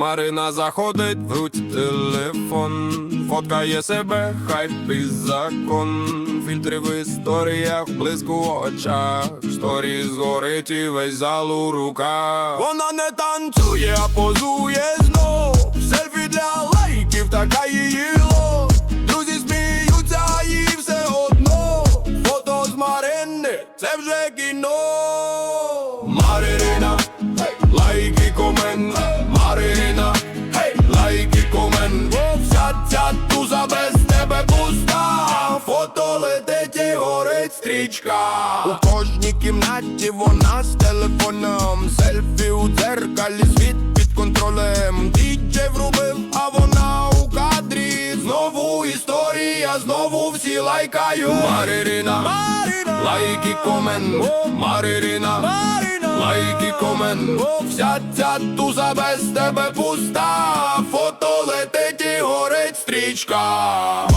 Марина заходить, в телефон, фоткає себе, хай і закон. Фільтри в історіях, блиску в очах. Сторі згорить і весь зал у руках. Вона не танцює, а позує знов. Селфі для лайків, така її горить. У кожній кімнаті вона з телефоном. Селфі у дзеркалі, світ під контролем. Діджей врубив, а вона у кадрі. Знову історія, знову всі лайкають. Марина, лайки комент, Марина, лайки комент. Вся ця туза без тебе пуста. Фото летить і горить стрічка.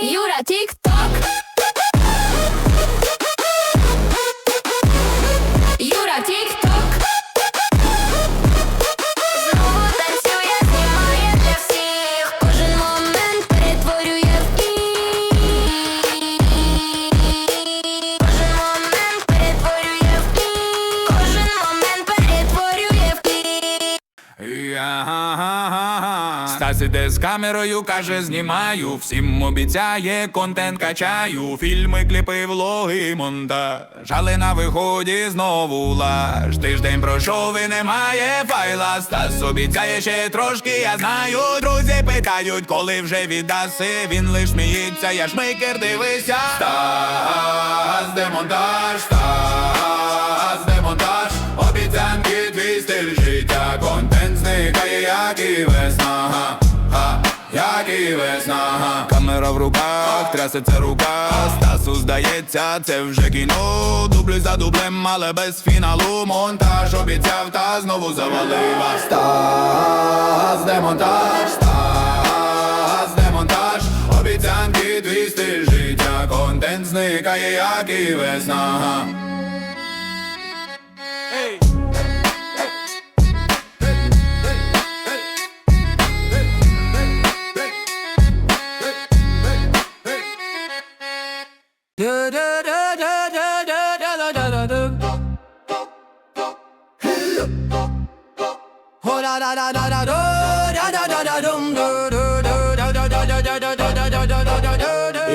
Jura TikTok. Стас іде з камерою, каже, знімаю. Всім обіцяє, контент качаю. Фільми, кліпи, влоги, монтаж. Але на виході знову лаж. Тиждень пройшов і немає файла. Стас обіцяє ще трошки, я знаю. Друзі питають, коли вже віддаси. Він лиш сміється, я шмейкер, дивися. Стас, демонтаж, Стас, В руках, трясеться рука. Стасу здається, це вже кіно. Дубль за дублем, але без фіналу. Монтаж обіцяв та знову завалив. Стас, демонтаж, Стас, демонтаж. Обіцянки, твій стиль життя. Контент зникає, як і весна.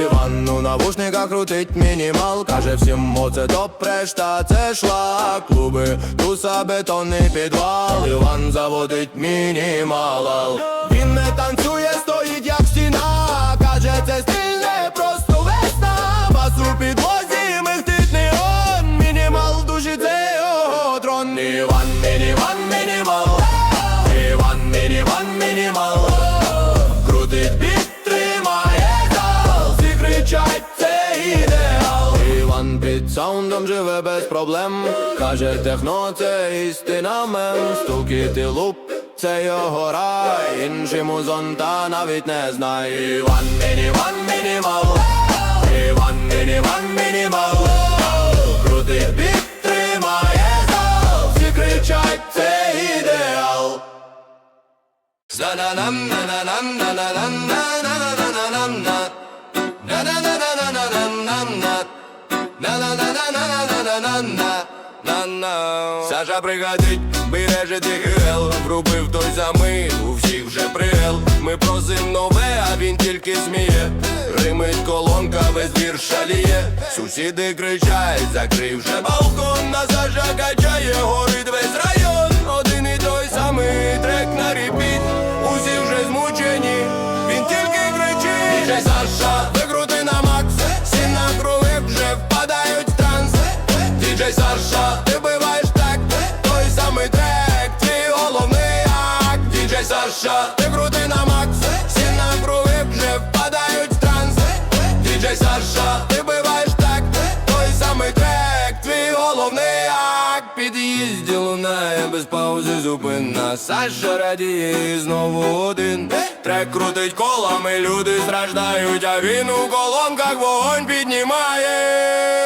Іван у навушниках крутить мінімал, каже всім оце топ, решта це шлак Клуби, туса, бетонний підвал. Іван заводить мінімал. Він не танцює, стоїть як стіна. Каже, це стиль Бас у підлозі михтить неон Мінімал душі це його трон. Іван, мініман, мінімал. Іван, мініман, мінімал. Крутить підтримає зал. Всі кричать, це ідеал. Іван під саундом живе без проблем. Каже, техно це істина мем. Стукіти луп, це його рай. Інший музон та навіть не знає. Іван, мініман, мінімал Іван, мені, Іван, мені мало Крути бік, тримає зал Всі кричать, це ідеал за на нам на на нам на на нам на на на на на нам на на на на на на на нам на на на на на на на на на на на на Сажа пригадить, береже ДГЛ Врубив той замив, у всіх вже пригел Ми просим нове, а він тільки сміє. Римить колонка, весь двір шаліє. Сусіди кричать, закрив же балкон, на сажа качає його Діджей ти биваєш так? Той самий трек, твій головний акт. Діджей Саша, ти крути на макс. Всі навкруги вже впадають в транс. Діджей Саша, ти биваєш так? Той самий трек, твій головний акт. Під'їзді лунає без паузи зупинна. Саша радіє знову один. Трек крутить колами, люди страждають, а він у колонках вогонь піднімає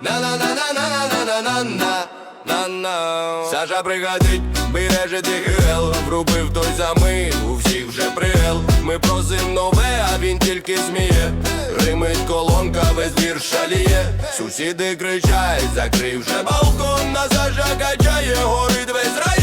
На-на-на-на-на-на-на-на. Саша пригадить, береже ТГЛ Врубив той замит, у всіх вже пригел Ми просим нове, а він тільки сміє Римить колонка, весь двір шаліє Сусіди кричать, закрив вже балкон На Саша качає, горить весь район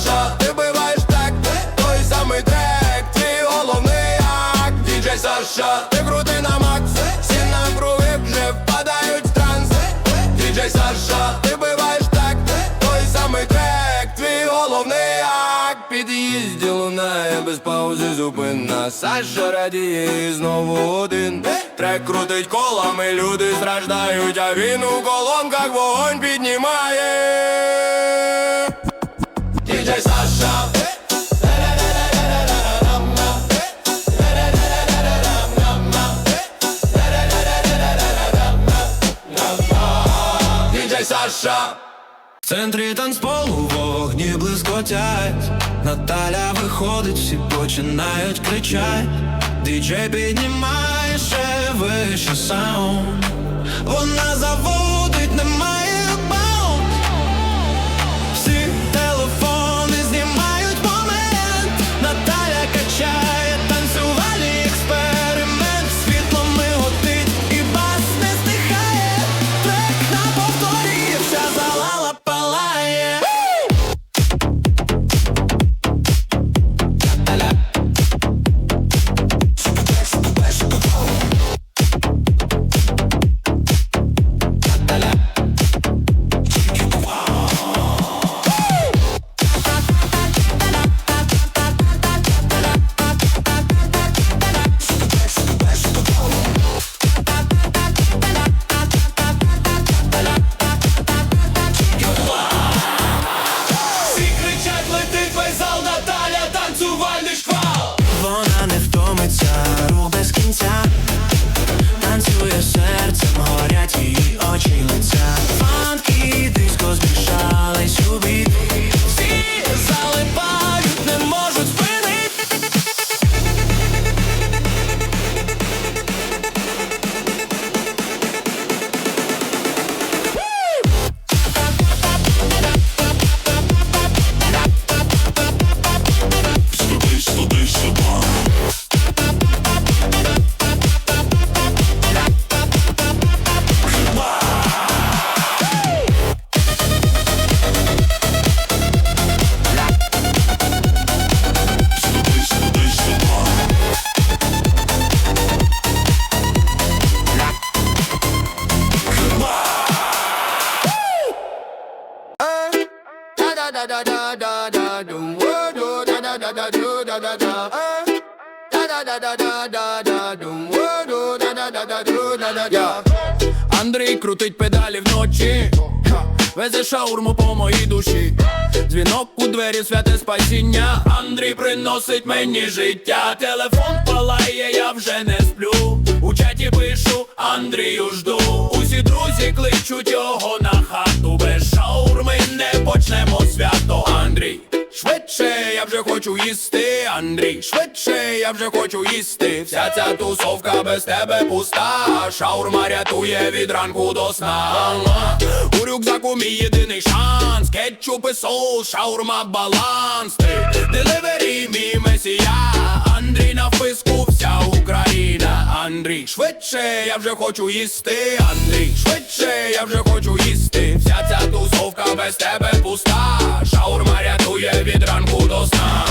Саша, ти биваєш так Той самий трек, твій головний акт. Діджей Саша, ти крути на макс? Всі навкруги вже впадають в транс. Діджей Саша, ти биваєш так Той самий трек, твій головний акт. Під'їзді лунає без паузи зупинна. Саша радіє знову один. Трек крутить колами, люди страждають, а він у колонках вогонь піднімає Діджей Саша В центрі танцполу вогні блискотять. Наталя виходить, всі починають кричать. Діджей піднімає ще вище саунд Андрій крутить педалі вночі везе шаурму по моїй душі. Дзвінок у двері, святе спасіння. Андрій приносить мені життя. Телефон палає, я вже не сплю. У чаті пишу, Андрію жду. Усі друзі кличуть його на хату. Без шаурми не почнемо свято. Андрій. Швидше, я вже хочу їсти, Андрій, швидше, я вже хочу їсти. Вся ця тусовка без тебе пуста. Шаурма рятує від ранку до сна. У рюкзаку мій єдиний шанс. Кетчуп і соус, шаурма баланс. Ти делевері, мій месія. Андрій на вписку, вся Україна. Андрій, швидше, я вже хочу їсти. Андрій, швидше, я вже хочу їсти. Вся ця тусовка без тебе пуста. Шаурма рятує від ранку до сна.